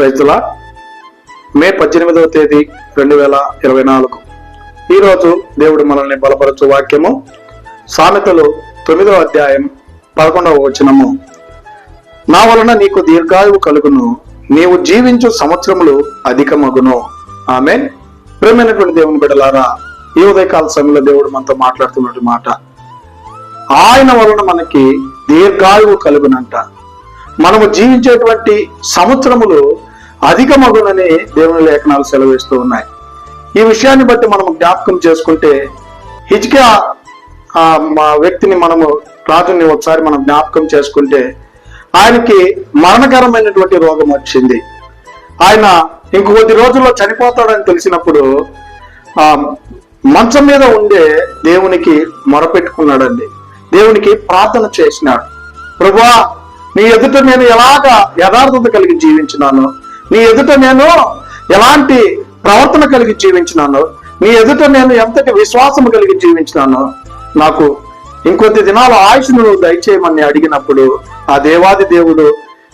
రైతుల మే పద్దెనిమిదవ తేదీ రెండు వేల ఇరవై నాలుగు. ఈరోజు దేవుడు మనల్ని బలపరచు వాక్యము సామెతలు తొమ్మిదవ అధ్యాయం పదకొండవ వచనము. నా వలన నీకు దీర్ఘాయువు కలుగును నీవు జీవించు సంవత్సరములు అధికమగును. ఆమె ప్రేమైనటువంటి దేవుని బిడలారా ఈ ఉదయకాల సమయంలో దేవుడు మనతో మాట్లాడుతున్నటువంటి మాట. ఆయన వలన మనకి దీర్ఘాయువు కలుగునంట. మనము జీవించేటువంటి సంవత్సరములు అధికమగునని దేవుని లేఖనాలు సెలవిస్తూ ఉన్నాయి. ఈ విషయాన్ని బట్టి మనం జ్ఞాపకం చేసుకుంటే హిజ్కియా ఆ మా వ్యక్తిని మనము రాజుని ఒకసారి మనం జ్ఞాపకం చేసుకుంటే ఆయనకి మరణకరమైనటువంటి రోగం వచ్చింది. ఆయన ఇంక కొద్ది రోజుల్లో చనిపోతాడని తెలిసినప్పుడు ఆ మంచం మీద ఉండే దేవునికి మొరపెట్టుకున్నాడండి. దేవునికి ప్రార్థన చేసినాడు. ప్రభా నీ ఎదుట నేను ఎలాగ యథార్థత కలిగి జీవించినాను నీ ఎదుట నేను ఎలాంటి ప్రవర్తన కలిగి జీవించినాను నీ ఎదుట నేను ఎంతటి విశ్వాసము కలిగి జీవించినాను నాకు ఇంకొద్ది దినాలు ఆయుష్ను దయచేయమని అడిగినప్పుడు ఆ దేవాది దేవుడు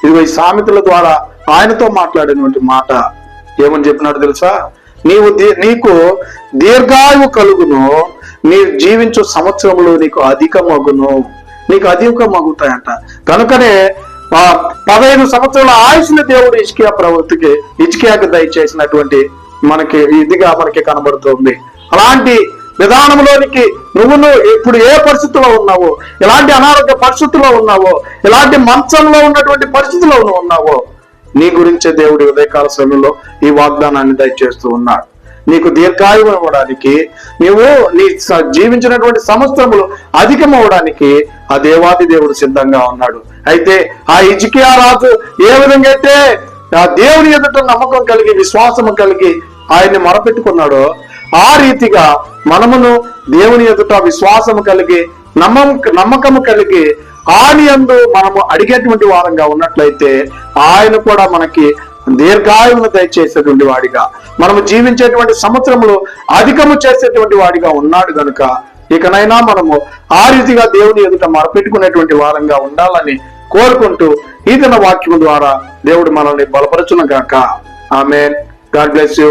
ఇదిగో ఈ సామెతల ద్వారా ఆయనతో మాట్లాడినటువంటి మాట ఏమని చెప్పినాడు తెలుసా? నీవు దీ- నీకు దీర్ఘాయువు కలుగును నీ జీవించు సంవత్సరంలో నీకు అధికమగును. నీకు అధికమగుతాయంట కనుకనే ఆ పదహైదు సంవత్సరాల ఆయుష్ని దేవుడు ఇష్కియా ప్రవృత్తికి ఇచ్కియాకి దయచేసినటువంటి మనకి ఇదిగా మనకి కనబడుతుంది. అలాంటి విధానంలోనికి నువ్వు నువ్వు ఇప్పుడు ఏ పరిస్థితిలో ఉన్నావో ఎలాంటి అనారోగ్య పరిస్థితుల్లో ఉన్నావో ఎలాంటి మంచంలో ఉన్నటువంటి పరిస్థితిలో నువ్వు ఉన్నావో నీ గురించే దేవుడి ఉదయకాల సమయంలో ఈ వాగ్దానాన్ని దయచేస్తూ ఉన్నాడు. నీకు దీర్ఘాయువు అవ్వడానికి నీవు నీ జీవించినటువంటి సంవత్సరములు అధికమవడానికి ఆ దేవాది దేవుడు సిద్ధంగా ఉన్నాడు. అయితే ఆ ఇజికియా రాజు ఏ విధంగా అయితే ఆ దేవుని ఎదుట నమ్మకం కలిగి విశ్వాసము కలిగి ఆయన్ని మొరపెట్టుకున్నాడో ఆ రీతిగా మనమును దేవుని ఎదుట విశ్వాసము కలిగి నమ్మం నమ్మకము కలిగి ఆని అందు మనము అడిగేటువంటి వారంగా ఉన్నట్లయితే ఆయన కూడా మనకి దీర్ఘాయువును దయచేసేటువంటి వాడిగా మనము జీవించేటువంటి సంవత్సరంలో అధికము చేసేటువంటి వాడిగా ఉన్నాడు గనుక ఇకనైనా మనము ఆ రీతిగా దేవుని ఎదుట మరపెట్టుకునేటువంటి వారంగా ఉండాలని కోరుకుంటూ ఈ వాక్యం ద్వారా దేవుడు మనల్ని బలపరచును గాక ఆమె గాడ్ బ్లెస్ యూ.